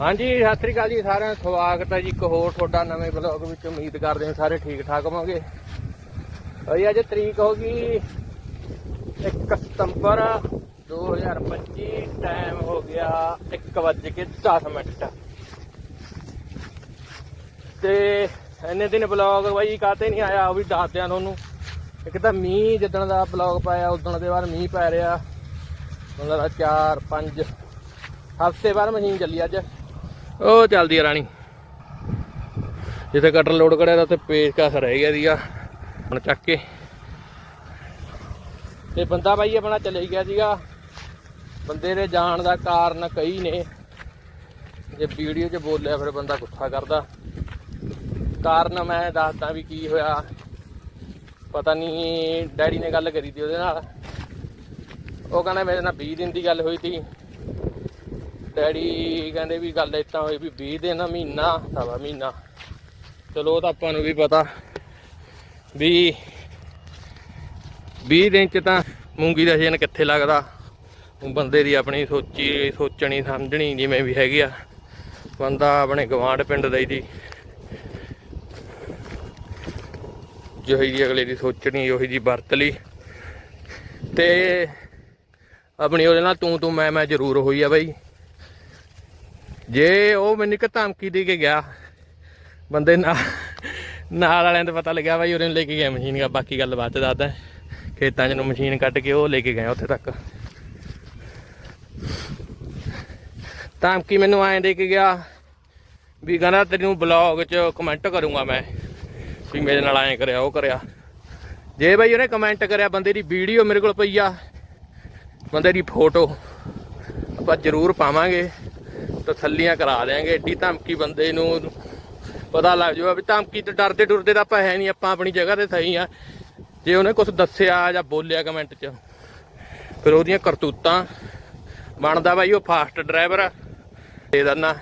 ਹਾਂਜੀ, ਸਤਿ ਸ੍ਰੀ ਅਕਾਲ ਜੀ ਸਾਰਿਆਂ ਦਾ, ਸਵਾਗਤ ਹੈ ਜੀ ਇੱਕ ਹੋਰ ਤੁਹਾਡਾ ਨਵੇਂ ਬਲੌਗ ਵਿੱਚ। ਉਮੀਦ ਕਰਦੇ ਹਾਂ ਸਾਰੇ ਠੀਕ ਠਾਕ ਹੋਵੋਗੇ। ਅਈ ਅੱਜ ਤਰੀਕ ਹੋ ਗਈ 1 ਸਤੰਬਰ 2025 ਟਾਈਮ ਹੋ ਗਿਆ 1:10 ਮਿੰਟ। ਤੇ ਇੰਨੇ ਦਿਨ ਬਲੌਗ ਬਾਈ ਕਾਤੇ ਨਹੀਂ ਆਇਆ, ਉਹ ਵੀ ਦੱਸਦਿਆਂ ਤੁਹਾਨੂੰ। ਇੱਕ ਤਾਂ ਮੀਂਹ, ਜਿੱਦਣ ਦਾ ਬਲੌਗ ਪਾਇਆ ਉਦੋਂ ਦੇ ਬਾਅਦ ਮੀਂਹ ਪੈ ਰਿਹਾ। ਮਤਲਬ 4 5 ਹਫ਼ਤੇ ਬਾਅਦ ਮਸ਼ੀਨ ਚੱਲੀ ਅੱਜ। ਉਹ ਚੱਲਦੀ ਆ ਰਾਣੀ। ਜਿੱਥੇ ਕਟਰ ਲੋਡ ਕਰਿਆ ਤਾਂ ਉੱਥੇ ਪੇਚਕਸ ਰਹਿ ਗਿਆ ਸੀਗਾ। ਹੁਣ ਚੱਕ ਕੇ। ਤੇ ਬੰਦਾ ਬਾਈ ਆਪਣਾ ਚਲੇ ਗਿਆ ਸੀਗਾ। ਬੰਦੇ ਦੇ ਜਾਣ ਦਾ ਕਾਰਨ ਕਈ ਨੇ। ਜੇ ਵੀਡੀਓ 'ਚ ਬੋਲਿਆ ਫਿਰ ਬੰਦਾ ਗੁੱਸਾ ਕਰਦਾ। ਕਾਰਨ ਮੈਂ ਦੱਸਦਾ ਵੀ ਕੀ ਹੋਇਆ। ਪਤਾ ਨਹੀਂ ਡੈਡੀ ਨੇ ਗੱਲ ਕਰੀ ਤੀ ਉਹਦੇ ਨਾਲ। ਉਹ ਕਹਿੰਦਾ ਮੇਰੇ ਨਾਲ 20 ਦਿਨ ਦੀ ਗੱਲ ਹੋਈ ਤੀ ਡੈਡੀ ਕਹਿੰਦੇ ਵੀ ਗੱਲ ਇਤਾਂ ਹੋਈ ਵੀ 20 ਦਿਨ ਆ, ਮਹੀਨਾ ਸਵਾ ਮਹੀਨਾ। ਚਲੋ ਉਹ ਤਾਂ ਆਪਾਂ ਨੂੰ ਵੀ ਪਤਾ ਵੀ 20 ਦਿਨ ਚ ਤਾਂ ਮੂੰਗੀ ਦਾ ਸੀਜ਼ਨ ਕਿੱਥੇ ਲੱਗਦਾ? ਬੰਦੇ ਦੀ ਆਪਣੀ ਸੋਚੀ ਸੋਚਣੀ ਸਮਝਣੀ ਜਿਵੇਂ ਵੀ ਹੈਗੀ ਆ। ਬੰਦਾ ਆਪਣੇ ਗਵਾਂਢ ਪਿੰਡ ਦਾ ਹੀ ਦੀ ਜਿਹੀ ਜੀ ਅਗਲੇ ਦੀ ਸੋਚਣੀ ਉਹੀ ਜੀ ਵਰਤ ਲਈ। ਤੇ ਆਪਣੀ ਉਹਦੇ ਨਾਲ ਤੂੰ ਤੂੰ ਮੈਂ ਮੈਂ ਜ਼ਰੂਰ ਹੋਈ ਆ ਬਾਈ। ਜੇ ਉਹ ਮੈਨੂੰ ਇੱਕ ਧਮਕੀ ਦੇ ਕੇ ਗਿਆ, ਬੰਦੇ ਨਾਲ ਨਾਲ ਵਾਲਿਆਂ ਤੋਂ ਪਤਾ ਲੱਗਿਆ ਬਾਈ ਉਹਨੇ ਲੈ ਕੇ ਗਿਆ ਮਸ਼ੀਨ ਦਾ ਬਾਕੀ ਗੱਲ ਬਾਅਦ ਚ ਦੱਸਦਾ। ਖੇਤਾਂ 'ਚ ਨੂੰ ਮਸ਼ੀਨ ਕੱਢ ਕੇ ਉਹ ਲੈ ਕੇ ਗਏ ਉੱਥੇ ਤੱਕ। ਧਮਕੀ ਮੈਨੂੰ ਐਂ ਦੇ ਕੇ ਗਿਆ ਵੀ ਕਹਿੰਦਾ ਤੈਨੂੰ ਬਲੌਗ 'ਚ ਕਮੈਂਟ ਕਰੂੰਗਾ ਮੈਂ, ਵੀ ਮੇਰੇ ਨਾਲ ਐਂ ਕਰਿਆ, ਉਹ ਕਰਿਆ। ਜੇ ਬਾਈ ਉਹਨੇ ਕਮੈਂਟ ਕਰਿਆ, ਬੰਦੇ ਦੀ ਵੀਡੀਓ ਮੇਰੇ ਕੋਲ ਪਈ ਆ, ਬੰਦੇ ਦੀ ਫੋਟੋ ਆਪਾਂ ਜ਼ਰੂਰ ਪਾਵਾਂਗੇ। ਤਸੱਲੀਆਂ ਕਰਾ ਦੇਾਂਗੇ ਏਡੀ ਧਮਕੀ ਬੰਦੇ ਨੂੰ ਪਤਾ ਲੱਗ ਜਾਊਗਾ ਵੀ ਧਮਕੀ ਤੇ ਡਰਦੇ ਡੁਰਦੇ ਤਾਂ ਆਪਾਂ ਹੈ ਨਹੀਂ, ਆਪਾਂ ਆਪਣੀ ਜਗ੍ਹਾ ਤੇ ਸਹੀ ਆ। ਜੇ ਉਹਨੇ ਕੁਝ ਦੱਸਿਆ ਜਾਂ ਬੋਲਿਆ ਕਮੈਂਟ 'ਚ, ਫਿਰ ਉਹਦੀਆਂ ਕਰਤੂਤਾਂ ਬਣਦਾ ਬਾਈ, ਉਹ ਫਾਸਟ ਡਰਾਈਵਰ ਦੇ ਦਨਾ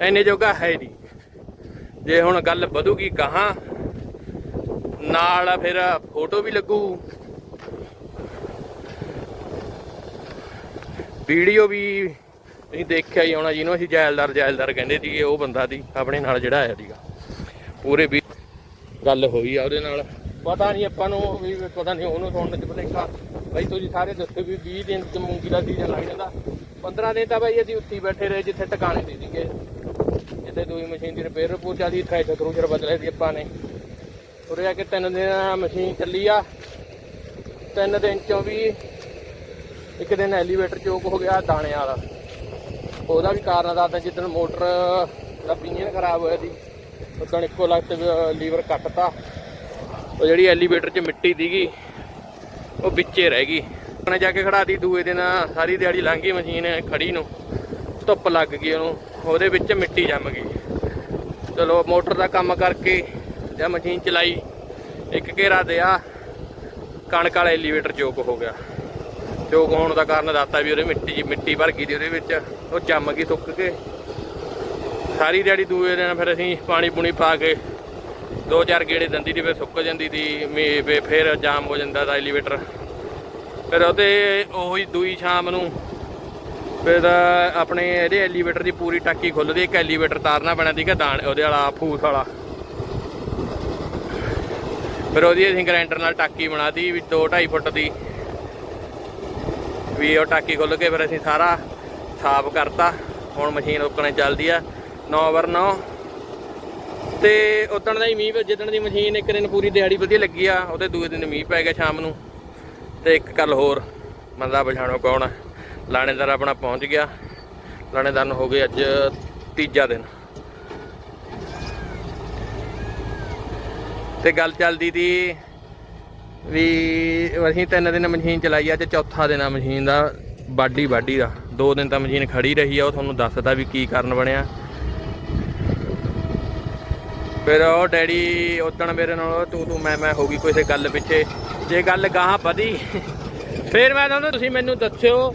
ਐਨੇ ਜੋਗਾ ਹੈ ਨਹੀਂ। ਜੇ ਹੁਣ ਗੱਲ ਵਧੂਗੀ ਕਹਾਂ ਨਾਲ ਫਿਰ ਫੋਟੋ ਵੀ ਲੱਗੂ। ਵੀਡੀਓ ਵੀ ਤੁਸੀਂ ਦੇਖਿਆ ਹੀ ਹੋਣਾ ਜਿਹਨੂੰ ਅਸੀਂ ਜੈਲਦਾਰ ਜੈਲਦਾਰ ਕਹਿੰਦੇ ਸੀਗੇ, ਉਹ ਬੰਦਾ ਦੀ ਆਪਣੇ ਨਾਲ ਜਿਹੜਾ ਆਇਆ ਸੀਗਾ। ਪੂਰੇ ਵੀ ਗੱਲ ਹੋਈ ਆ ਉਹਦੇ ਨਾਲ। ਪਤਾ ਨਹੀਂ ਆਪਾਂ ਨੂੰ ਵੀ ਪਤਾ ਨਹੀਂ ਉਹਨੂੰ ਸੁਣਨ ਚ ਭਲੇਖਾ। ਬਈ ਤੁਸੀਂ ਸਾਰੇ ਦੱਸੋ ਵੀ 20 ਦਿਨ ਚ ਮੂੰਗੀ ਦਾ ਸੀਜ਼ਨ ਲੱਗ ਜਾਂਦਾ। 15 ਦਿਨ ਤਾਂ ਬਈ ਅਸੀਂ ਉੱਥੇ ਹੀ ਬੈਠੇ ਰਹੇ ਜਿੱਥੇ ਟਿਕਾਣੇ ਦੇ ਸੀਗੇ। ਜਿੱਥੇ ਦੂਈ ਮਸ਼ੀਨ ਦੀ ਰਿਪੇਅਰ ਰਿਪੂਰ ਚੱਲਦੀ ਥ੍ਰੈਸ਼ਰ ਕਰੂਜਰ ਬਦਲੇ ਸੀ ਆਪਾਂ ਨੇ। ਉਰੇ ਆ ਕੇ ਤਿੰਨ ਦਿਨ ਮਸ਼ੀਨ ਚੱਲੀ ਆ। ਤਿੰਨ ਦਿਨ ਚੋਂ ਵੀ ਇੱਕ ਦਿਨ ਐਲੀਵੇਟਰ ਚੋਕ ਹੋ ਗਿਆ ਦਾਣੇ ਵਾਲਾ। ਉਹਦਾ ਵੀ ਕਾਰਨ ਦੱਸਦਾ ਜਿੱਦਣ ਮੋਟਰ ਦਾ ਪੀਨੀਅਨ ਖਰਾਬ ਹੋਇਆ ਸੀ, ਉਦੋਂ ਇੱਕੋ ਲੱਖ ਤੇ ਲੀਵਰ ਕੱਟਤਾ। ਉਹ ਜਿਹੜੀ ਐਲੀਵੇਟਰ 'ਚ ਮਿੱਟੀ ਸੀਗੀ, ਉਹ ਵਿੱਚੇ ਰਹਿ ਗਈ। ਉਹਨੇ ਜਾ ਕੇ ਖੜਾਤੀ ਦੂਏ ਦਿਨ ਸਾਰੀ ਦਿਹਾੜੀ ਲੰਘ ਗਈ ਮਸ਼ੀਨ ਖੜੀ ਨੂੰ, ਧੁੱਪ ਲੱਗ ਗਈ ਉਹਨੂੰ, ਉਹਦੇ ਵਿੱਚ ਮਿੱਟੀ ਜੰਮ ਗਈ। ਚਲੋ ਮੋਟਰ ਦਾ ਕੰਮ ਕਰਕੇ ਜਾਂ ਮਸ਼ੀਨ ਚਲਾਈ, ਇੱਕ ਘੇਰਾ ਦਿਆ, ਕਣਕ ਵਾਲਾ ਐਲੀਵੇਟਰ ਚੋਕ ਹੋ ਗਿਆ। ਚੋਕ ਹੋਣ ਦਾ ਕਾਰਨ ਦੱਸਤਾ ਵੀ ਉਹਦੇ ਮਿੱਟੀ ਜੀ, ਮਿੱਟੀ ਭਰ ਗਈ ਦੀ ਉਹਦੇ ਵਿੱਚ, ਉਹ ਜੰਮ ਗਈ ਸੁੱਕ ਕੇ। ਸਾਰੀ ਦਿਹਾੜੀ ਦੂਏ ਦਿਨ ਫਿਰ ਅਸੀਂ ਪਾਣੀ ਪੂਣੀ ਪਾ ਕੇ ਦੋ ਚਾਰ ਗੇੜੇ ਦਿੰਦੀ ਦੀ ਫਿਰ ਸੁੱਕ ਜਾਂਦੀ ਦੀ ਮੀਂਹ ਫਿਰ ਜਾਮ ਹੋ ਜਾਂਦਾ ਦਾ ਐਲੀਵੇਟਰ ਫਿਰ ਉਹਦੇ ਉਹੀ ਦੂਈ ਸ਼ਾਮ ਨੂੰ ਫਿਰ ਆਪਣੇ ਇਹਦੇ ਐਲੀਵੇਟਰ ਦੀ ਪੂਰੀ ਟਾਕੀ ਖੁੱਲਦੀ, ਇੱਕ ਐਲੀਵੇਟਰ ਤਾਰਨਾ ਪੈਣਾ ਸੀਗਾ ਦਾਣ, ਉਹਦੇ ਵਾਲਾ ਫੂਸ ਵਾਲਾ। ਫਿਰ ਉਹਦੀ ਅਸੀਂ ਗ੍ਰਾਈਂਡਰ ਨਾਲ ਟਾਕੀ ਬਣਾਤੀ ਵੀ 2 2.5 ਫੁੱਟ ਦੀ। ਵੀ ਉਹ ਟਾਕੀ ਖੁੱਲ ਕੇ ਫਿਰ ਅਸੀਂ ਸਾਰਾ ਸਾਫ਼ ਕਰਤਾ। ਹੁਣ ਮਸ਼ੀਨ ਉੱਕਣੇ ਚੱਲਦੀ ਆ। 9 ਵਰ 9 ਤੇ ਉਦਣ ਦਾ ਹੀ ਮੀਂਹ ਜਿੱਦਣ ਦੀ ਮਸ਼ੀਨ ਇੱਕ ਦਿਨ ਪੂਰੀ ਦਿਹਾੜੀ ਵਧੀਆ ਲੱਗੀ ਆ, ਉਹਦੇ ਦੂਏ ਦਿਨ ਮੀਂਹ ਪੈ ਗਿਆ ਸ਼ਾਮ ਨੂੰ। ਤੇ ਇੱਕ ਗੱਲ ਹੋਰ, ਬੰਦਾ ਪਛਾਣੋ ਕੌਣ ਆ? ਲਾਣੇਦਾਰ ਆਪਣਾ ਪਹੁੰਚ ਗਿਆ। ਲਾਣੇਦਾਰ ਨੂੰ ਹੋ ਗਏ ਅੱਜ ਤੀਜਾ ਦਿਨ। ਤੇ ਗੱਲ ਚੱਲਦੀ ਤੀ ਵੀ ਅਸੀਂ ਤਿੰਨ ਦਿਨ ਮਸ਼ੀਨ ਚਲਾਈ ਅੱਜ ਚੌਥਾ ਦਿਨ ਆ ਮਸ਼ੀਨ ਦਾ, ਬਾਡੀ ਬਾਡੀ ਦਾ। ਦੋ ਦਿਨ ਤਾਂ ਮਸ਼ੀਨ ਖੜੀ ਰਹੀ ਆ, ਉਹ ਤੁਹਾਨੂੰ ਦੱਸਦਾ ਵੀ ਕੀ ਕਾਰਨ ਬਣਿਆ। ਫਿਰ ਉਹ ਡੈਡੀ ਉਦਣ ਮੇਰੇ ਨਾਲ, ਤੂੰ ਤੂੰ ਮੈਂ ਮੈਂ ਹੋ ਗਈ ਕਿਸੇ ਗੱਲ ਪਿੱਛੇ। ਜੇ ਗੱਲ ਗਾਹਾਂ ਵਧੀ, ਫਿਰ ਮੈਂ ਤੁਹਾਨੂੰ, ਤੁਸੀਂ ਮੈਨੂੰ ਦੱਸਿਓ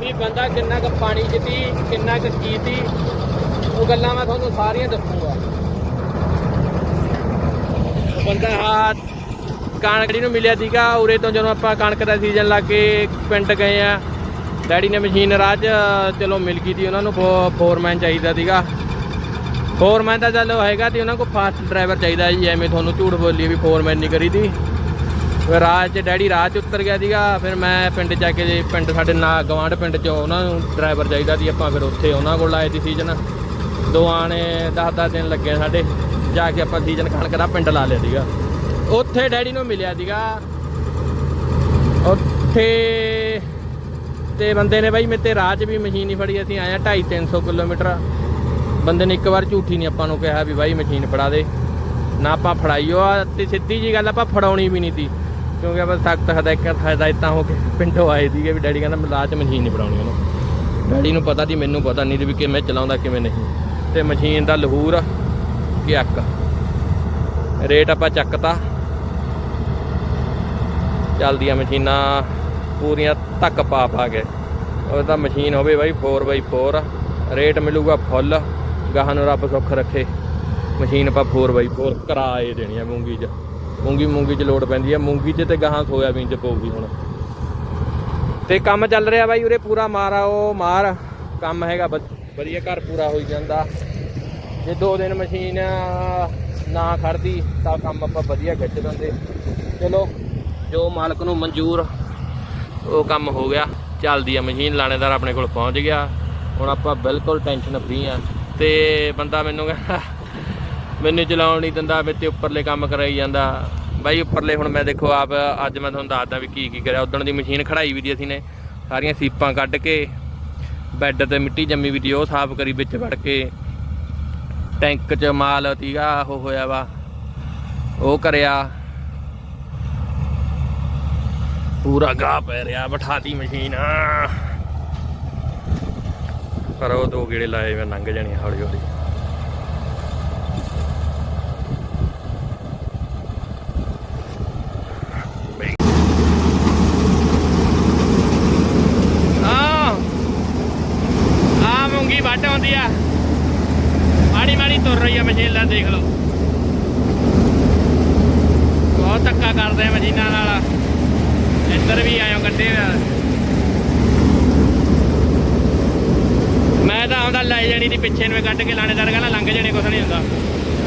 ਵੀ ਬੰਦਾ ਕਿੰਨਾ ਕੁ ਪਾਣੀ 'ਚ ਸੀ ਕਿੰਨਾ ਕੁ ਕੀ ਸੀ ਉਹ ਗੱਲਾਂ ਮੈਂ ਤੁਹਾਨੂੰ ਸਾਰੀਆਂ ਦੱਸੂਗਾ। ਬੰਦਾ ਆ ਕਣਕੜੀ ਨੂੰ ਮਿਲਿਆ ਸੀਗਾ, ਉਰੇ ਤੋਂ ਜਦੋਂ ਆਪਾਂ ਕਣਕ ਦਾ ਸੀਜ਼ਨ ਲਾ ਕੇ ਪਿੰਡ ਗਏ ਆ, ਡੈਡੀ ਨੇ ਮਸ਼ੀਨ ਰਾਹ 'ਚ ਚਲੋ ਮਿਲ ਗਈ ਸੀ ਉਹਨਾਂ ਨੂੰ ਫੋਰਮੈਨ ਚਾਹੀਦਾ ਸੀਗਾ। ਫੋਰਮੈਨ ਤਾਂ ਚਲੋ ਹੈਗਾ ਤੇ ਉਹਨਾਂ ਕੋਲ ਫਾਸਟ ਡਰਾਈਵਰ ਚਾਹੀਦਾ ਜੀ, ਐਵੇਂ ਤੁਹਾਨੂੰ ਝੂਠ ਬੋਲੀ ਵੀ ਫੋਰਮੈਨ ਨਹੀਂ ਕਰੀ ਦੀ। ਫਿਰ ਰਾਹ 'ਚ, ਡੈਡੀ ਰਾਹ 'ਚ ਉਤਰ ਗਿਆ ਸੀਗਾ, ਫਿਰ ਮੈਂ ਪਿੰਡ ਜਾ ਕੇ ਜੇ ਪਿੰਡ ਸਾਡੇ ਨਾਲ ਗਵਾਂਢ ਪਿੰਡ 'ਚ ਉਹਨਾਂ ਨੂੰ ਡਰਾਈਵਰ ਚਾਹੀਦਾ ਸੀ, ਆਪਾਂ ਫਿਰ ਉੱਥੇ ਉਹਨਾਂ ਕੋਲ ਲਾਏ ਸੀ ਸੀਜ਼ਨ ਦੋ ਨੇ 10-10 ਦਿਨ ਲੱਗੇ ਸਾਡੇ, ਜਾ ਕੇ ਆਪਾਂ ਸੀਜ਼ਨ ਕਣਕ ਦਾ ਪਿੰਡ ਲਾ ਲਿਆ ਸੀਗਾ। ਉੱਥੇ ਡੈਡੀ ਨੂੰ ਮਿਲਿਆ ਸੀਗਾ। ਉੱਥੇ ਤੇ ਬੰਦੇ ਨੇ ਬਾਈ ਮੇਰੇ ਰਾਹ 'ਚ ਵੀ ਮਸ਼ੀਨ ਨਹੀਂ ਫੜੀ, ਅਸੀਂ ਆਇਆ 2.5 300 ਕਿਲੋਮੀਟਰ। ਬੰਦੇ ਨੇ ਇੱਕ ਵਾਰ ਝੂਠੀ ਨਹੀਂ ਆਪਾਂ ਨੂੰ ਕਿਹਾ ਵੀ ਬਾਈ ਮਸ਼ੀਨ ਫੜਾ ਦੇ। ਨਾ ਆਪਾਂ ਫੜਾਈਓ ਆ ਤੇ ਸਿੱਧੀ ਜੀ ਗੱਲ ਆਪਾਂ ਫੜਾਉਣੀ ਵੀ ਨਹੀਂ ਸੀ। ਕਿਉਂਕਿ ਆਪਾਂ ਸਖਤ ਹਦਾਇਤਾਂ ਹਦਾਇਤਾਂ ਹੋ ਕੇ ਪਿੰਡੋਂ ਆਏ ਸੀਗੇ ਵੀ ਡੈਡੀ ਕਹਿੰਦਾ ਮੈਂ ਰਾਹ 'ਚ ਮਸ਼ੀਨ ਨਹੀਂ ਫੜਾਉਣੀ ਉਹਨੂੰ। ਡੈਡੀ ਨੂੰ ਪਤਾ ਸੀ, ਮੈਨੂੰ ਪਤਾ ਨਹੀਂ ਵੀ ਕਿਵੇਂ ਚਲਾਉਂਦਾ, ਕਿਵੇਂ ਨਹੀਂ। ਤੇ ਮਸ਼ੀਨ ਦਾ ਲਹੂਰ ਕਿ ਅੱਕ ਰੇਟ ਆਪਾਂ ਚੱਕਤਾ। ਚੱਲਦੀਆਂ ਮਸ਼ੀਨਾਂ ਪੂਰੀਆਂ ਧੱਕ ਪਾ ਪਾ ਕੇ। ਉਹ ਤਾਂ ਮਸ਼ੀਨ ਹੋਵੇ ਬਾਈ 4x4 ਰੇਟ ਮਿਲੂਗਾ ਫੁੱਲ। ਗਾਹਾਂ ਨੂੰ ਰੱਬ ਸੁੱਖ ਰੱਖੇ। ਮਸ਼ੀਨ ਆਪਾਂ 4x4 ਕਿਰਾਏ ਦੇਣੀ ਆ ਮੂੰਗੀ 'ਚ। ਮੂੰਗੀ ਮੂੰਗੀ 'ਚ ਲੋਡ ਪੈਂਦੀ ਆ। ਮੂੰਗੀ 'ਚ ਤੇ ਗਾਹਾਂ ਸੋਇਆਬੀਨ 'ਚ ਪਊਗੀ ਹੁਣ। ਤੇ ਕੰਮ ਚੱਲ ਰਿਹਾ ਬਾਈ ਉਰੇ ਪੂਰਾ ਮਾਰਾ, ਉਹ ਮਾਰ। ਕੰਮ ਹੈਗਾ ਵਧ- ਵਧੀਆ ਘਰ ਪੂਰਾ ਹੋਈ ਜਾਂਦਾ। ਜੇ ਦੋ ਦਿਨ ਮਸ਼ੀਨ ਨਾ ਖੜਦੀ ਤਾਂ ਕੰਮ ਆਪਾਂ ਵਧੀਆ ਖਿੱਚ ਦਿੰਦੇ। ਚਲੋ। ਜੋ ਮਾਲਕ ਨੂੰ ਮਨਜ਼ੂਰ ਉਹ ਕੰਮ ਹੋ ਗਿਆ। ਚੱਲਦੀ ਆ ਮਸ਼ੀਨ, ਲਾਣੇਦਾਰ ਆਪਣੇ ਕੋਲ ਪਹੁੰਚ ਗਿਆ। ਹੁਣ ਆਪਾਂ ਬਿਲਕੁਲ ਟੈਨਸ਼ਨ ਫਰੀ ਆ। ਤੇ ਬੰਦਾ ਮੈਨੂੰ ਕਹਿੰਦਾ, ਮੈਨੂੰ ਚਲਾਉਣ ਨਹੀਂ ਦਿੰਦਾ ਵਿੱਚ ਉੱਪਰਲੇ ਕੰਮ ਕਰਾਈ ਜਾਂਦਾ। ਬਾਈ, ਉੱਪਰਲੇ ਹੁਣ ਮੈਂ ਦੇਖੋ ਆਪ, ਅੱਜ ਮੈਂ ਤੁਹਾਨੂੰ ਦੱਸਦਾ ਵੀ ਕੀ ਕੀ ਕਰਿਆ। ਉਦੋਂ ਦੀ ਮਸ਼ੀਨ ਖੜਾਈ ਵੀ ਦੀ ਅਸੀਂ ਨੇ। ਸਾਰੀਆਂ ਸੀਪਾਂ ਕੱਢ ਕੇ, ਬੈੱਡ ਤੇ ਮਿੱਟੀ ਜੰਮੀ ਵੀ ਦੀ, ਉਹ ਸਾਫ਼ ਕਰੀ ਵਿੱਚ ਵੜ ਕੇ। ਟੈਂਕ 'ਚ ਮਾਲ ਤੀਗਾ ਉਹ ਹੋਇਆ ਵਾ। ਉਹ ਕਰਿਆ। ਪੂਰਾ ਗਾਹ ਪੈ ਰਿਹਾ, ਬਿਠਾਤੀ ਮਸ਼ੀਨ। ਪਰ ਉਹ ਦੋ ਗੇੜੇ ਲਾਏ ਮੈਂ ਲੰਘ ਜਾਣੀ ਹੌਲੀ ਹੌਲੀ ਆ ਆ ਮੂੰਗੀ ਵੱਢ ਆਉਂਦੀ ਆ। ਮਾੜੀ ਮਾੜੀ ਤੁਰ ਰਹੀ ਆ ਮਸ਼ੀਨ, ਲੈ ਦੇਖ ਲਓ ਬਹੁਤ ਧੱਕਾ ਕਰਦੇ ਆ ਮਸ਼ੀਨਾਂ ਨਾਲ ਇੱਧਰ ਵੀ ਆਇਓ ਗੱਡੇ ਮੈਂ ਤਾਂ ਆਉਂਦਾ ਲੈ ਜਾਣੀ ਦੀ ਪਿੱਛੇ ਨੂੰ ਕੱਢ ਕੇ ਲਾਣੇਦਾਰ ਕਹਿੰਦਾ ਲੰਘ ਜਾਣੇ, ਕੁਛ ਨਹੀਂ ਹੁੰਦਾ।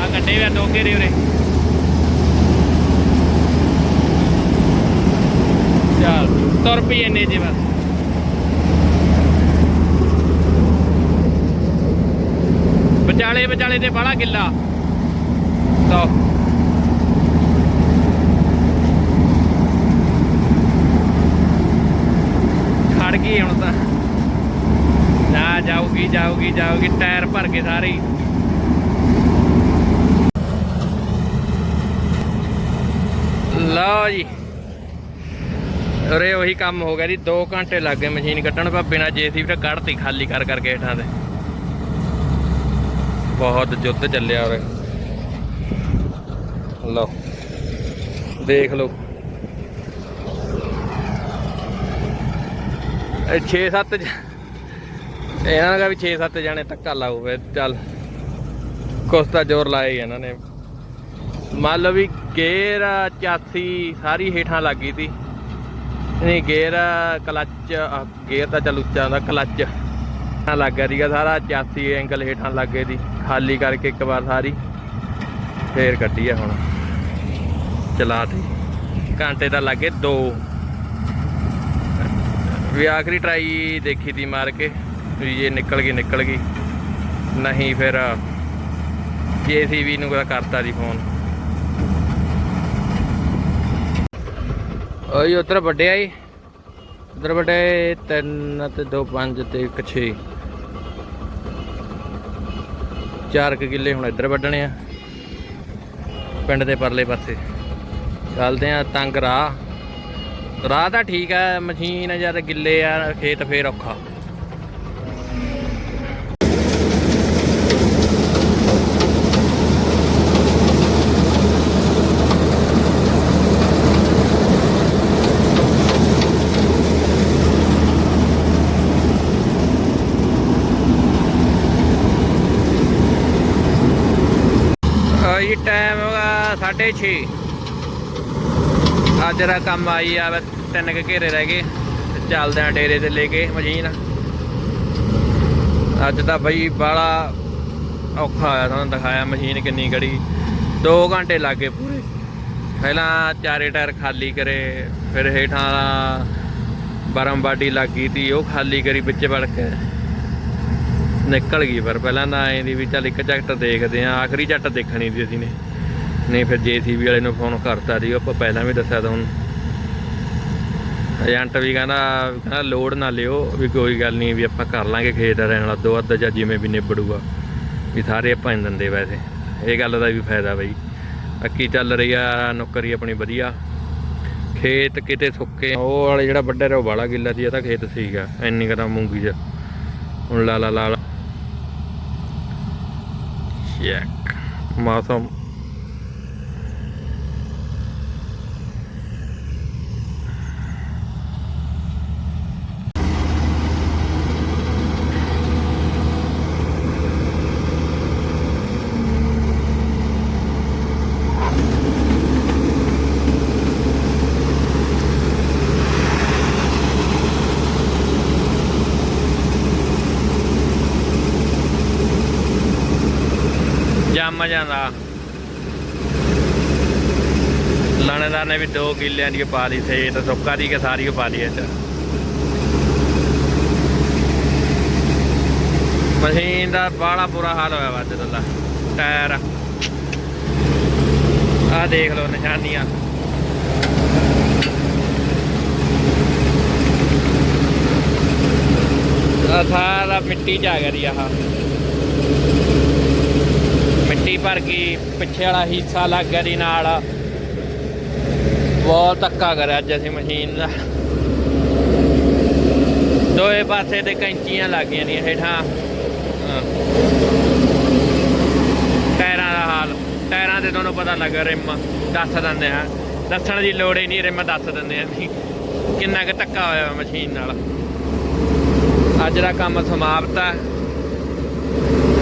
ਆ ਗੱਡੇ ਵੀ ਆ ਦੋ ਘੇਰੇ ਚੱਲ ਤੁਰ ਪਈ ਇੰਨੇ ਜੇ ਬਸ। ਵਿਚਾਲੇ ਵਿਚਾਲੇ ਤੇ ਬਾਲਾ ਗਿੱਲਾ। ਲਓ ਖੜ ਗਈ ਹੁਣ ਤਾਂ ਨਾ ਜਾਊਗੀ ਜਾਊਗੀ, ਟਾਇਰ ਭਰ ਕੇ ਸਾਰੇ ਹੀ। ਲਓ ਜੀ। ਉਰੇ ਉਹੀ ਕੰਮ ਹੋ ਗਿਆ ਜੀ 2 ਘੰਟੇ ਲੱਗ ਗਏ ਮਸ਼ੀਨ ਕੱਢਣ ਪਰ ਬਿਨਾ ਜੇਸੀ ਫਿਰ ਕੱਢਤੀ ਖਾਲੀ ਕਰ ਕਰਕੇ ਹੇਠਾਂ ਤੇ। ਬਹੁਤ ਜੁੱਧ ਚੱਲਿਆ ਉਰੇ। ਲਓ, ਦੇਖ ਲਓ। ਇਹ 6-7 ਇਹਨਾਂ ਦਾ ਵੀ 6-7 ਜਣੇ ਧੱਕਾ ਲਾਊ ਵੇ ਚੱਲ। ਕੁਛ ਤਾਂ ਜ਼ੋਰ ਲਾਇਆ ਹੀ ਇਹਨਾਂ ਨੇ। ਮੰਨ ਲਓ ਵੀ ਗੇਰ 84 ਸਾਰੀ ਹੇਠਾਂ ਲੱਗ ਗਈ ਸੀ। ਨਹੀਂ ਗੇਰ ਕਲੱਚ ਆਹ, ਤਾਂ ਚੱਲ ਉੱਚਾ ਹੁੰਦਾ ਕਲੱਚ। ਹੇਠਾਂ ਲੱਗ ਗਿਆ ਸੀਗਾ ਸਾਰਾ 84 ਐਂਗਲ ਹੇਠਾਂ ਲੱਗ ਗਏ ਸੀ। ਖਾਲੀ ਕਰਕੇ ਇੱਕ ਵਾਰ ਸਾਰੀ ਫੇਰ ਕੱਢੀ ਆ ਹੁਣ। ਚਲਾ ਤੇ ਘੰਟੇ ਦਾ ਲੱਗੇ 2 ਵੀ ਆਖਰੀ ਟਰਾਈ ਦੇਖੀ ਤੀ ਮਾਰ ਕੇ। ਵੀ ਜੇ ਨਿਕਲ ਗਈ ਨਿਕਲ ਗਈ। ਨਹੀਂ ਫਿਰ ਜੀਸੀਬੀ ਨੂੰ ਕਰਤਾ ਜੀ ਫੋਨ। ਓਏ ਉਧਰ ਵੱਡੇ ਆਈ ਉਧਰ ਵੱਡੇ 3 ਤੇ 2 5 ਤੇ 1 6 ਚਾਰ ਕੁ ਕਿੱਲੇ ਹੁਣ ਇੱਧਰ ਵੱਢਣੇ ਆ। ਪਿੰਡ ਦੇ ਪਰਲੇ ਪਾਸੇ। ਚੱਲਦੇ ਆ ਤੰਗ ਰਾਹ। ਰਾਹ ਤਾਂ ਠੀਕ ਆ, ਮਸ਼ੀਨ ਜਦ ਗਿੱਲੇ ਆ, ਖੇਤ ਫੇਰ ਔਖਾ ਇਹ ਟਾਈਮ ਹੋਗਾ 6:30 ਅੱਜ ਦਾ ਕੰਮ ਆਈ ਆ ਤਿੰਨ ਕੁ ਘੇਰੇ ਰਹਿ ਗਏ ਚੱਲਦੇ ਆ ਡੇਰੇ ਤੇ ਲੈ ਕੇ ਮਸ਼ੀਨ। ਅੱਜ ਤਾਂ ਬਈ ਬਾਲਾ ਔਖਾ ਹੋਇਆ ਤੁਹਾਨੂੰ ਦਿਖਾਇਆ ਮਸ਼ੀਨ ਕਿੰਨੀ ਗੜੀ। 2 ਘੰਟੇ ਲੱਗੇ ਪੂਰੇ। ਪਹਿਲਾਂ ਚਾਰੇ ਟਾਇਰ ਖਾਲੀ ਕਰੇ, ਫਿਰ ਹੇਠਾਂ ਬਰਮ ਬਾਡੀ ਲੱਗੀ ਤੀ, ਉਹ ਖਾਲੀ ਕਰੀ ਵਿੱਚ ਵੜ ਕੇ। ਨਿਕਲ ਗਈ ਪਰ ਪਹਿਲਾਂ ਤਾਂ ਐਂ ਦੀ ਵੀ ਚੱਲ ਇੱਕ ਜੱਟ ਦੇਖਦੇ ਆ, ਆਖਰੀ ਜੱਟ ਦੇਖਣੀ ਸੀ ਅਸੀਂ ਨੇ। ਨਹੀਂ, ਫਿਰ ਜੀਸੀਬੀ ਵਾਲੇ ਨੂੰ ਫੋਨ ਕਰਤਾ ਸੀ ਆਪਾਂ ਪਹਿਲਾਂ ਵੀ ਦੱਸਿਆ ਤਾਂ ਹੁਣ ਏਜੰਟ ਵੀ ਕਹਿੰਦਾ ਕਹਿੰਦਾ ਲੋਡ ਨਾ ਲਿਓ, ਵੀ ਕੋਈ ਗੱਲ ਨਹੀਂ, ਵੀ ਆਪਾਂ ਕਰ ਲਾਂਗੇ ਖੇਤ ਰਹਿਣ ਵਾਲਾ ਦੋ ਅੱਧ ਜਾਂ ਜਿਵੇਂ ਵੀ ਨਿਬੜੂਗਾ, ਵੀ ਸਾਰੇ ਆਪਾਂ ਨਹੀਂ ਦਿੰਦੇ ਵੈਸੇ। ਇਹ ਗੱਲ ਦਾ ਵੀ ਫਾਇਦਾ ਬਈ। ਅੱਕੀ ਚੱਲ ਰਹੀ ਆ, ਨੌਕਰੀ ਆਪਣੀ ਵਧੀਆ। ਖੇਤ ਕਿਤੇ ਸੁੱਕੇ। ਉਹ ਵਾਲੇ ਜਿਹੜਾ ਵੱਡਾ ਰਿਹਾ ਵਾਲਾ ਗਿੱਲਾ ਸੀ ਇਹ ਤਾਂ ਖੇਤ ਸੀਗਾ, ਇੰਨੀ ਕਦਾ ਮੂੰਗੀ ਚ। ਹੁਣ ਲਾ ਲਾ ਲਾ ਲਾ। ਚੈੱਕ ਮੌਸਮ। ਜੰਮ ਜਾਂਦਾ ਲਾਣੇਦਾਰ ਨੇ ਵੀ 2 ਕਿੱਲਿਆਂ ਦੀ ਪਾ ਲਈ ਸੇ, ਤਾਂ ਸੁੱਕਾ ਦੀ ਕਿ ਸਾਰੀ ਪਾ ਲਈ ਅੱਜ। ਮਸ਼ੀਨ ਦਾ ਬਾਹਲਾ ਬੁਰਾ ਹਾਲ ਹੋਇਆ ਵਾ ਅੱਜ ਟਾਇਰ। ਆਹ ਦੇਖ ਲਓ ਨਿਸ਼ਾਨੀਆਂ। ਸਾਰਾ ਮਿੱਟੀ ਚ ਆ ਗਿਆ ਦੀ ਆਹ। ਭਰ ਗਈ, ਪਿੱਛੇ ਵਾਲਾ ਹਿੱਸਾ ਲੱਗ ਗਿਆ ਦੀ ਨਾਲ। ਬਹੁਤ ਧੱਕਾ ਕਰਿਆ ਅੱਜ ਅਸੀਂ ਮਸ਼ੀਨ ਦਾ। ਦੋਏ ਪਾਸੇ ਤੇ ਕੈਂਚੀਆਂ ਲੱਗ ਗਈਆਂ ਹੇਠਾਂ। ਟਾਇਰਾਂ ਦਾ ਹਾਲ। ਟਾਇਰਾਂ ਤੇ ਤੁਹਾਨੂੰ ਪਤਾ ਲੱਗ ਰਿਮ ਦੱਸ ਦਿੰਦੇ ਆ। ਦੱਸਣ ਦੀ ਲੋੜ ਹੀ ਨਹੀਂ, ਰਿਮ ਦੱਸ ਦਿੰਦੇ ਆ ਅਸੀਂ। ਕਿੰਨਾ ਕੁ ਧੱਕਾ ਹੋਇਆ ਮਸ਼ੀਨ ਨਾਲ। ਅੱਜ ਦਾ ਕੰਮ ਸਮਾਪਤ ਆ।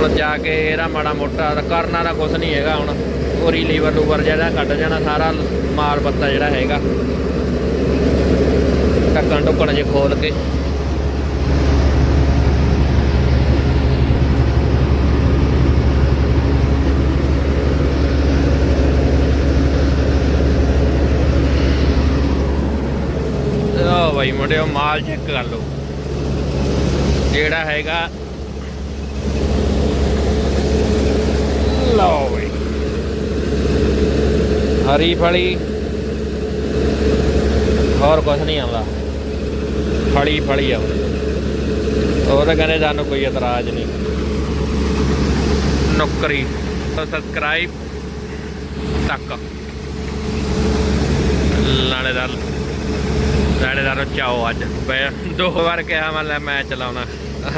ਹੁਣ ਜਾ ਕੇ ਇਹਦਾ ਮਾੜਾ ਮੋਟਾ ਕਰਨਾ ਦਾ ਕੁਝ ਨਹੀਂ ਹੈਗਾ ਹੁਣ। ਪੂਰੀ ਲੀਵਰ ਲੂਵਰ ਜਿਹੜਾ ਕੱਢ ਜਾਣਾ, ਸਾਰਾ ਮਾਲ ਬੱਤਾ ਜਿਹੜਾ ਹੈਗਾ। ਢੱਕਣ ਢੁੱਕਣ ਜੇ ਖੋਲ ਕੇ। ਲਓ ਬਾਈ ਮੁੰਡਿਓ, ਮਾਲ ਚੈੱਕ ਕਰ ਲਓ। ਜਿਹੜਾ ਹੈਗਾ ਲਓ ਬਈ ਹਰੀ ਫਲੀ। ਹੋਰ ਕੁਝ ਨਹੀਂ ਆਉਂਦਾ। ਫਲੀ ਫਲੀ ਆਉਂਦੀ ਉਹ ਤਾਂ ਕਹਿੰਦੇ ਸਾਨੂੰ ਕੋਈ ਇਤਰਾਜ਼ ਨਹੀਂ। ਨੌਕਰੀ ਸਬਸਕ੍ਰਾਈਬ ਤੱਕ। ਲਾਣੇਦਾਰ ਲਾਣੇਦਾਰ ਨੂੰ ਚਾਓ ਅੱਜ। ਮੈਂ ਦੋ ਵਾਰ ਕਿਹਾ, ਮੈਂ ਲੈ ਮੈਂ ਚਲਾਉਣਾ।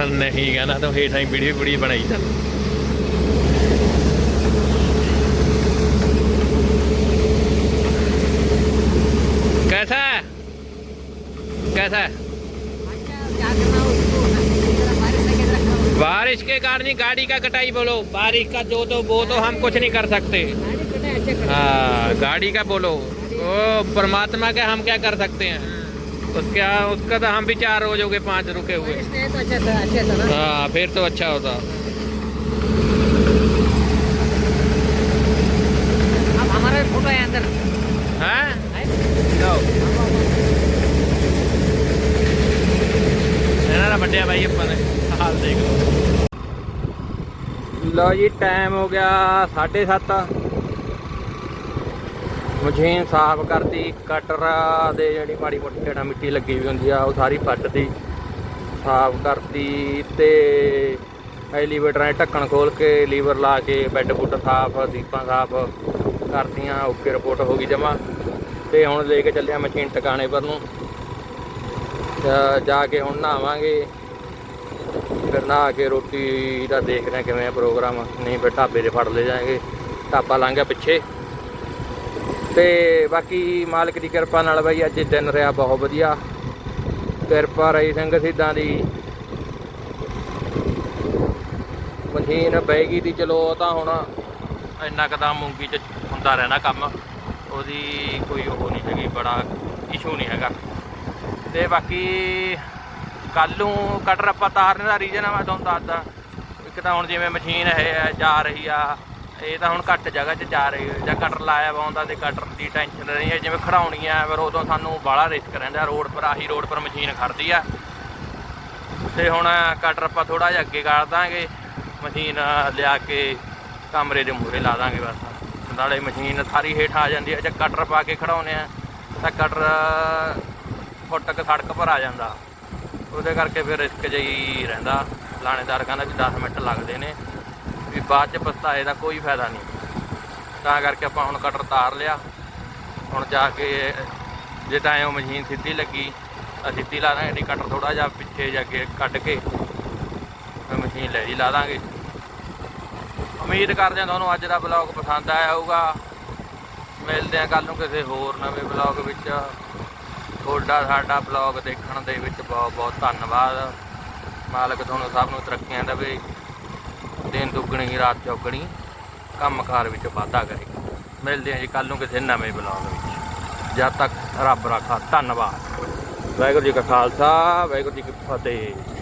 ਨਹੀਂ ਕਹਿੰਦਾ ਤੂੰ ਹੇਠਾਂ ਹੀ ਵੀਡੀਓ ਵੀਡੀਓ ਬਣਾਈ ਚੱਲ। इसके कारण ही गाड़ी का कटाई बोलो। बारिश का जो तो वो तो हम कुछ नहीं कर सकते। हाँ। गाड़ी का बोलो। ओ परमात्मा के हम क्या कर सकते हैं? उसका उसका तो हम भी चार रोज हो गए पाँच रुके हुए। हाँ फिर तो अच्छा होता। हमारा फ़ोटो है अंदर। हाँ? है? बढ़िया भाई अपन हाल देख लो। ਲਓ ਜੀ ਟਾਈਮ ਹੋ ਗਿਆ 7:30 ਮਸ਼ੀਨ ਸਾਫ਼ ਕਰਤੀ, ਕਟਰ ਦੇ ਜਿਹੜੀ ਮਾੜੀ ਮੋਟੀ ਜਿਹੜਾ ਮਿੱਟੀ ਲੱਗੀ ਵੀ ਹੁੰਦੀ ਆ, ਉਹ ਸਾਰੀ ਪੱਟਦੀ ਸਾਫ਼ ਕਰਤੀ ਤੇ ਐਲੀਵੇਟਰਾਂ ਦੇ ਢੱਕਣ ਖੋਲ ਕੇ ਲੀਵਰ ਲਾ ਕੇ ਬੈੱਡ ਬੁੱਡ ਸਾਫ਼, ਦੀਪਾਂ ਸਾਫ਼ ਕਰਤੀਆਂ ਓਕੇ ਰਿਪੋਰਟ ਹੋ ਗਈ ਜਮਾ। ਤੇ ਹੁਣ ਲੈ ਕੇ ਚੱਲਿਆ ਮਸ਼ੀਨ ਟਿਕਾਣੇ ਪਰ ਨੂੰ। ਜਾ ਕੇ ਹੁਣ ਨਹਾਵਾਂਗੇ। ਫਿਰ ਨਹਾ ਕੇ ਰੋਟੀ ਦਾ ਦੇਖਦੇ ਹਾਂ ਕਿਵੇਂ ਆ ਪ੍ਰੋਗਰਾਮ। ਨਹੀਂ ਫਿਰ ਢਾਬੇ ਤੇ ਫੜ ਲੈ ਜਾਾਂਗੇ ਢਾਬਾ ਲੰਘ ਪਿੱਛੇ। ਤੇ ਬਾਕੀ ਮਾਲਕ ਦੀ ਕਿਰਪਾ ਨਾਲ ਬਾਈ ਅੱਜ ਦਿਨ ਰਿਹਾ ਬਹੁਤ ਵਧੀਆ। ਕਿਰਪਾ ਰਹੀ ਸਿੰਘ ਸਿੱਧਾਂ ਦੀ। ਮਸ਼ੀਨ ਬੈਗੀ ਦੀ, ਚਲੋ ਉਹ ਤਾਂ ਹੁਣ ਇੰਨਾ ਕੁ ਤਾਂ ਮੂੰਗੀ ਚ ਹੁੰਦਾ ਰਹਿਣਾ ਕੰਮ। ਉਹਦੀ ਕੋਈ ਉਹ ਨਹੀਂ ਹੈਗੀ, ਬੜਾ ਇਸ਼ੂ ਨਹੀਂ ਹੈਗਾ। ਤੇ ਬਾਕੀ ਕੱਲ ਨੂੰ ਕਟਰ ਆਪਾਂ ਤਾਰਨੇ ਦਾ ਰੀਜਨ ਆ, ਮੈਂ ਤੁਹਾਨੂੰ ਦੱਸਦਾ। ਇੱਕ ਤਾਂ ਹੁਣ ਜਿਵੇਂ ਮਸ਼ੀਨ ਇਹ ਜਾ ਰਹੀ ਆ, ਇਹ ਤਾਂ ਹੁਣ ਘੱਟ ਜਗ੍ਹਾ 'ਚ ਜਾ ਰਹੀ ਜਾਂ ਕਟਰ ਲਾਇਆ ਵਾ ਹੁੰਦਾ ਤੇ ਕਟਰ ਦੀ ਟੈਨਸ਼ਨ ਨਹੀਂ ਹੈ ਜਿਵੇਂ ਖੜਾਉਣੀ ਆ ਫਿਰ ਉਦੋਂ ਸਾਨੂੰ ਬਾਹਲਾ ਰਿਸਕ ਰਹਿੰਦਾ ਰੋਡ ਪਰ ਆਹੀ ਰੋਡ ਪਰ ਮਸ਼ੀਨ ਖੜਦੀ ਆ। ਤੇ ਹੁਣ ਕਟਰ ਆਪਾਂ ਥੋੜਾ ਜਿਹਾ ਅੱਗੇ ਕਰ ਦਾਂਗੇ ਮਸ਼ੀਨ ਲਿਆ ਕੇ ਕਮਰੇ ਦੇ ਮੂਹਰੇ ਲਾ ਦਾਂਗੇ ਬਸ। ਨਾਲੇ ਮਸ਼ੀਨ ਸਾਰੀ ਹੇਠ ਆ ਜਾਂਦੀ ਹੈ ਜੇ ਕਟਰ ਪਾ ਕੇ ਖੜਾਉਨੇ ਆ, ਤਾਂ ਕਟਰ ਫੁੱਟ ਕੇ ਸੜਕ ਪਰ ਆ ਜਾਂਦਾ। ਉਹਦੇ ਕਰਕੇ ਫਿਰ ਰਿਸਕ ਜਿਹੀ ਰਹਿੰਦਾ। ਲਾਣੇਦਾਰ ਕਹਿੰਦਾ ਵੀ 10 ਮਿੰਟ ਲੱਗਦੇ ਨੇ। ਵੀ ਬਾਅਦ ਚ ਪਛਤਾਏ ਦਾ ਕੋਈ ਫਾਇਦਾ ਨਹੀਂ। ਤਾਂ ਕਰਕੇ ਆਪਾਂ ਹੁਣ ਕਟਰ ਤਾਰ ਲਿਆ। ਹੁਣ ਜਾ ਕੇ ਜੇ ਤਾਂ ਐਂ ਉਹ ਮਸ਼ੀਨ ਸਿੱਧੀ ਲੱਗੀ, ਤਾਂ ਸਿੱਧੀ ਲਾ ਦਾਂਗੇ, ਨਹੀਂ ਕਟਰ ਥੋੜਾ ਜਿਹਾ ਪਿੱਛੇ ਜਾ ਕੇ ਕੱਢ ਕੇ ਮਸ਼ੀਨ ਲੈ ਜੀ ਲਾ ਦਾਂਗੇ। ਉਮੀਦ ਕਰਦੇ ਹਾਂ ਤੁਹਾਨੂੰ ਅੱਜ ਦਾ ਬਲੌਗ ਪਸੰਦ ਆਇਆ ਹੋਊਗਾ। ਮਿਲਦੇ ਹਾਂ ਕੱਲ ਨੂੰ ਕਿਸੇ ਹੋਰ ਨਵੇਂ ਬਲੌਗ ਵਿੱਚ। ਤੁਹਾਡਾ ਸਾਡਾ ਬਲੌਗ ਦੇਖਣ ਦੇ ਵਿੱਚ ਬਹੁਤ ਬਹੁਤ ਧੰਨਵਾਦ। ਮਾਲਕ ਤੁਹਾਨੂੰ ਸਭ ਨੂੰ ਤਰੱਕੀਆਂ ਦੇਵੇ, ਦਿਨ ਦੁੱਗਣੀ, ਰਾਤ ਚੌਗਣੀ, ਕੰਮਕਾਰ ਵਿੱਚ ਵਾਧਾ ਕਰੇ। ਮਿਲਦੇ ਹਾਂ ਜੀ ਕੱਲ ਨੂੰ ਕਿਸੇ ਨਵੇਂ ਬਲੌਗ ਵਿੱਚ। ਜਦ ਤੱਕ ਰੱਬ ਰਾਖਾ, ਧੰਨਵਾਦ। ਵਾਹਿਗੁਰੂ ਜੀ ਕਾ ਖਾਲਸਾ, ਵਾਹਿਗੁਰੂ ਜੀ ਕੀ ਫਤਿਹ।